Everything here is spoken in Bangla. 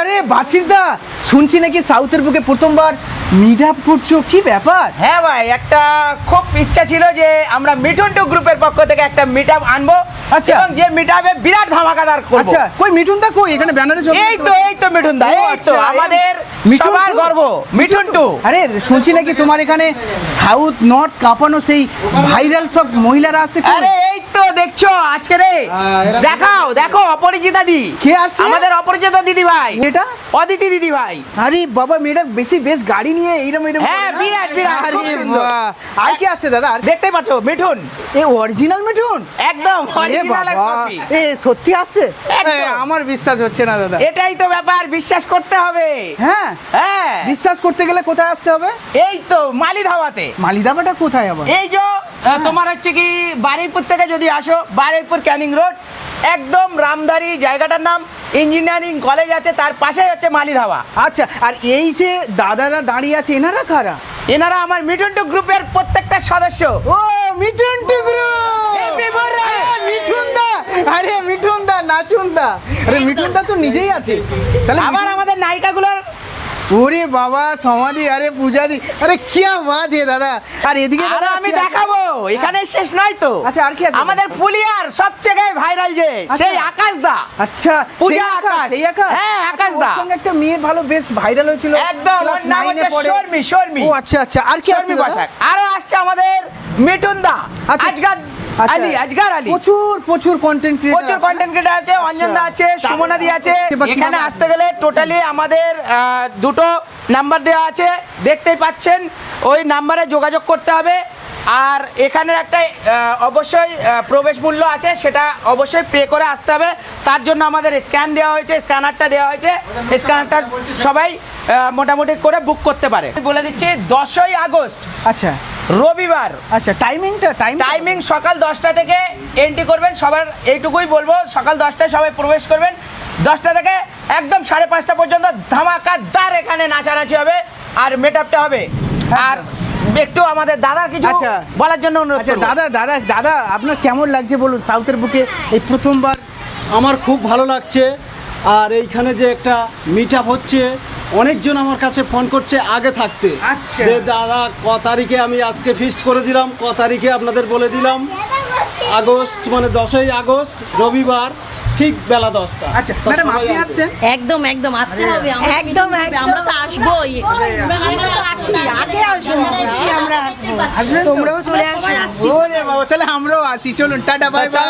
আরে বাসিরদা শুনছি নাকি সাউথের বুকে প্রথমবার মিট আপ করছ? কি ব্যাপার? হ্যাঁ ভাই একটা খুব ইচ্ছা ছিল যে আমরা মিঠুন টু গ্রুপের পক্ষ থেকে একটা মিট আপ আনব আচ্ছা। এবং যে মিট আপে বিরাট ধামাকাদার করব। আচ্ছা কই মিঠুন দা কই? এখানে ব্যানারে এই তো এই তো মিঠুন দা এই তো আচ্ছা, আমাদের মিঠুন টু? গর্ব মিঠুন টু। আরে শুনছি নাকি তোমার এখানে সাউথ নর্থ কাঁপানো সেই ভাইরাল সব মহিলারা আছে আরে তো দেখছ আজকে রে। দেখাও দেখো অপরিচিতা দি। কে আসছে? আমাদের অপরিচিতা দিদি ভাই। এটা? অদিতি দিদি ভাই। আরে বাবা মেয়েটা বেশি বেশ গাড়ি নিয়ে এইরকম এইরকম হ্যাঁ, বিরাট, বিরাট, আরে আর কি আছে দাদা? পাচ্ছো মিঠুন। এ অরিজিনাল মিঠুন? একদম অরিজিনাল কপি এ সত্যি আসছে? আমার বিশ্বাস হচ্ছে না দাদা। এটাই তো ব্যাপার বিশ্বাস করতে হবে। হ্যাঁ? হ্যাঁ। বিশ্বাস করতে গেলে কোথায় আসতে হবে? এই তো মালি ধাওয়াতে মালিদাবাটা কোথায় আবার? এই যে তোমার হচ্ছে কি বারুইপুর থেকে যদি আসো বারুইপুর ক্যানিং রোড একদম রামধারী জায়গাটার নাম ইঞ্জিনিয়ারিং কলেজ আছে তার পাশেই হচ্ছে মালি ধাওয়া আচ্ছা আর এই যে দাদারা দাঁড়িয়ে আছে এনারা কারা? এনারা আমার মিঠুন টু গ্রুপের প্রত্যেকটা সদস্য। ও মিঠুন টিব্রু Happy birthday! মিঠুন দা! আরে মিঠুন দা নাচুন দা। আরে মিঠুন দা তো নিজেই আছে। তাহলে আবার আমাদের নায়িকাগুলোর? ওরে বাবা সমাধি আরে পূজা দি আরে কি বাত হে দাদা। আর এদিকে দাদা আমি দেখাবো। এখানে শেষ নয় তো। আচ্ছা, আর কি আছে? আমাদের ফুলিয়ার সবচেয়ে ভাইরাল যে আচ্ছা। সেই আকাশ দা। আচ্ছা পূজা আকাশ। সেই আকাশ। হ্যাঁ, আচ্ছা, আকাশ দা। সঙ্গে একটা মেয়ে ভালো বেশ ভাইরাল হয়েছিল। একদম ওর নাম হচ্ছে শর্মি শর্মি। ও আচ্ছা আচ্ছা। আর কি আছে আরও আসছে আমাদের মিঠুন দা আচ্ছা। আজগার আচ্ছা। আলী আজগার আলী। প্রচুর প্রচুর কন্টেন্ট প্রচুর কন্টেন্ট ক্রিয়েটার আছে অঞ্জন দা আছে সুমনা দি আছে। এখানে আসতে গেলে টোটালি আমাদের দুটো নাম্বার দেওয়া আছে। দেখতেই পাচ্ছেন ওই নাম্বারে যোগাযোগ করতে হবে। আর এখানে একটা অবশ্যই প্রবেশ মূল্য আছে সেটা অবশ্যই পে করে আসতে হবে। তার জন্য আমাদের স্ক্যান দেওয়া হয়েছে স্ক্যানারটা দেওয়া হয়েছে। স্ক্যানারটা সবাই মোটামুটি করে বুক করতে পারে। বলে দিচ্ছি দশই আগস্ট আচ্ছা। রবিবার। আচ্ছা টাইমিংটা টাইম টাইমিং সকাল দশটা থেকে এন্ট্রি করবেন সবার এইটুকুই বলব সকাল দশটায় সবাই প্রবেশ করবেন। দশটা থেকে একদম সাড়ে পাঁচটা পর্যন্ত ধামাকাদার এখানে নাচানাচি হবে আর মেটআপটা হবে। আর একটু আমাদের দাদার কিছু আচ্ছা। বলার জন্য অনুরোধ আচ্ছা দাদা দাদা দাদা আপনার কেমন লাগছে বলুন সাউথের বুকে? এই প্রথমবার আমার খুব ভালো লাগছে। আর এইখানে যে একটা মিট আপ হচ্ছে অনেকজন আমার কাছে ফোন করছে আগে থাকতে। আচ্ছা। দাদা ক তারিখে আমি আজকে ফিস্ট করে দিলাম? ক তারিখে আপনাদের বলে দিলাম? আগস্ট মানে দশই আগস্ট রবিবার ঠিক বেলা দশটা। আচ্ছা ম্যাডাম আপনি আসছেন? একদম একদম আসতে হবে একদম। আমরা তো আসবোই। আমরা তো আছি আগে আসব নিশ্চয়ই আমরা আসব আসবেন তো? তোমরাও চলে আসো। ওরে বাবা তাহলে আমরাও আসি। চলুন টাটা বাই বাই।